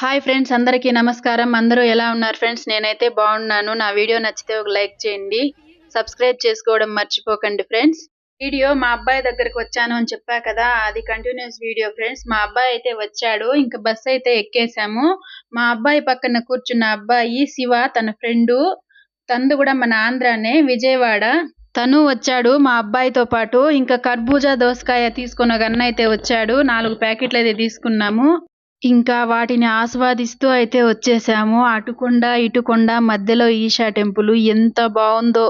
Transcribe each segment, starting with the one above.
Hi friends అందరికీ నమస్కారం. అందరూ ఎలా ఉన్నారు ఫ్రెండ్స్ నేనైతే బాగున్నాను. నా వీడియో నచ్చితే ఒక లైక్ చేయండి. సబ్స్క్రైబ్ చేసుకోవడం మర్చిపోకండి ఫ్రెండ్స్ వీడియో మా అబ్బాయి దగ్గరకు వచ్చాను అని చెప్పా కదా అది కంటిన్యూస్ వీడియో ఫ్రెండ్స్ మా అబ్బాయి అయితే వచ్చాడు. ఇంకా బస్ అయితే ఎక్కేసాము. మా అబ్బాయి పక్కన కూర్చున్న అబ్బాయి శివ తన ఫ్రెండు తందు కూడా మన ఆంధ్రానే విజయవాడ. తను వచ్చాడు మా అబ్బాయితో పాటు. ఇంకా కర్బూజా దోసకాయ తీసుకున్న గన్న అయితే వచ్చాడు. నాలుగు ప్యాకెట్లు అయితే తీసుకున్నాము. ఇంకా వాటిని ఆస్వాదిస్తూ అయితే వచ్చేసాము. అటుకొండ ఇటుకొండ మధ్యలో ఈషా టెంపుల్ ఎంత బాగుందో.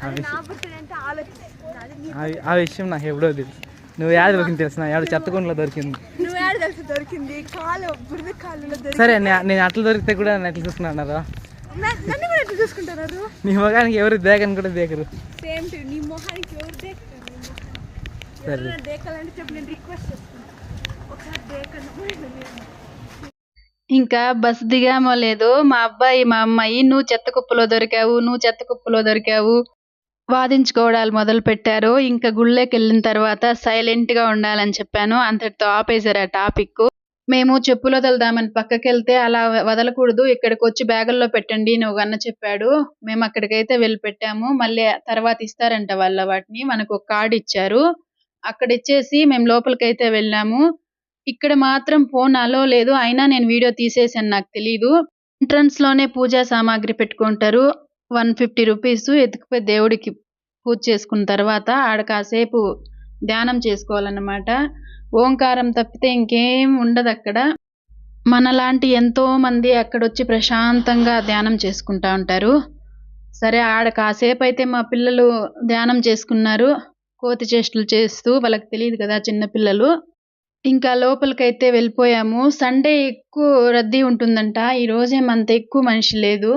ఆ అది నా విషయం- అంటే నీ నాకు ఎప్పుడో తెలుసు. నువ్వు యాడ దొరికింది తెలిసిన యాడ చెత్తకుండలో దొరికింది? తెలిసి కాలు బురద సరే నే- నేను అట్లా దొరికితే కూడా నన్ను ఎట్లా చూసుకున్నారా న- కూడా నీ మొగానికి ఎవరు దేకని కూడా దేకరు. సేమ్ నీ మొహానికి ఎవరు నీ? సరే. దేకాలంటే చెప్పు నేను రిక్వెస్ట్ ఇంకా బస్ దిగామో లేదు మా అబ్బాయి మా అమ్మాయి నువ్వు చెత్త కుప్పలో దొరికావు నువ్వు చెత్త కుప్పలో దొరికావు. వాదించుకోవడాలు మొదలు పెట్టారు. ఇంకా గుళ్ళోకి వెళ్ళిన తర్వాత సైలెంట్గా ఉండాలని చెప్పాను. అంతటితో ఆపేశారు ఆ టాపిక్. మేము చెప్పులు వదలదామని పక్కకి వెళ్తే అలా వదలకూడదు. ఇక్కడికి వచ్చి బ్యాగుల్లో పెట్టండి నువ్వు అన్న చెప్పాడు. మేము అక్కడికైతే వెళ్ళి పెట్టాము మళ్ళీ తర్వాత ఇస్తారంట వాళ్ళ వాటిని. మనకు ఒక కార్డు ఇచ్చారు. అక్కడ ఇచ్చేసి మేము లోపలికైతే వెళ్ళాము. ఇక్కడ మాత్రం ఫోన్ అలో లేదు అయినా నేను వీడియో తీసేసాను నాకు తెలీదు. ఎంట్రన్స్లోనే పూజా సామాగ్రి పెట్టుకుంటారు. వన్ ఫిఫ్టీ రూపీస్ ఎత్తుకుపోయి దేవుడికి పూజ చేసుకున్న తర్వాత ఆడ కాసేపు ధ్యానం చేసుకోవాలన్నమాట. ఓంకారం తప్పితే ఇంకేం ఉండదు అక్కడ. మనలాంటి ఎంతో మంది అక్కడ వచ్చి ప్రశాంతంగా ధ్యానం చేసుకుంటా ఉంటారు. సరే ఆడ కాసేపు అయితే మా పిల్లలు ధ్యానం చేసుకున్నారు. కోతి చేష్టలు చేస్తూ వాళ్ళకి తెలియదు కదా చిన్న పిల్లలు. ఇంకా లోపలికైతే వెళ్ళిపోయాము. సండే ఎక్కువ రద్దీ ఉంటుందంట. ఈ అంత ఎక్కువ మనిషి లేదు.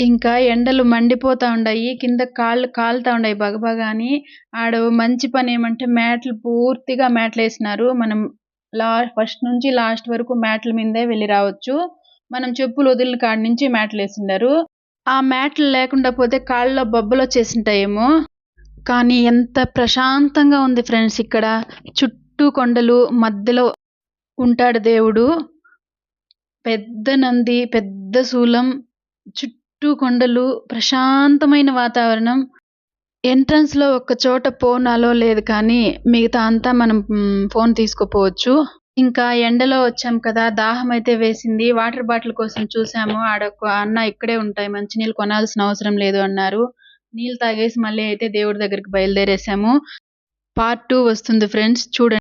ఇంకా ఎండలు మండిపోతా ఉన్నాయి కింద కాళ్ళు కాలుతా ఉన్నాయి బగబగా అని. ఆడ మంచి పని ఏమంటే మ్యాట్లు పూర్తిగా మ్యాట్లు వేసినారు. మనం లా ఫస్ట్ నుంచి లాస్ట్ వరకు మ్యాట్ల మీదే వెళ్ళి రావచ్చు. మనం చెప్పులు వదిలిన కాడి నుంచి మ్యాట్లు వేసిండారు. ఆ మ్యాట్లు లేకుండా పోతే కాళ్ళలో బొబ్బలు వచ్చేసింటాయేమో. కానీ ఎంత ప్రశాంతంగా ఉంది ఫ్రెండ్స్ ఇక్కడ. చుట్టూ చుట్టూ కొండలు మధ్యలో ఉంటాడు దేవుడు. పెద్ద నంది పెద్ద శూలం చుట్టూ కొండలు ప్రశాంతమైన వాతావరణం. ఎంట్రన్స్లో ఒక చోట ఫోన్ అలో లేదు కానీ మిగతా అంతా మనం ఫోన్ తీసుకుపోవచ్చు. ఇంకా ఎండలో వచ్చాం కదా దాహం అయితే వేసింది. వాటర్ బాటిల్ కోసం చూసాము. ఆడ అన్న ఇక్కడే ఉంటాయి మంచినీళ్ళు కొనాల్సిన అవసరం లేదు అన్నారు. నీళ్ళు తాగేసి మళ్ళీ అయితే దేవుడి దగ్గరికి బయలుదేరేసాము. పార్ట్ టూ వస్తుంది ఫ్రెండ్స్ చూడండి.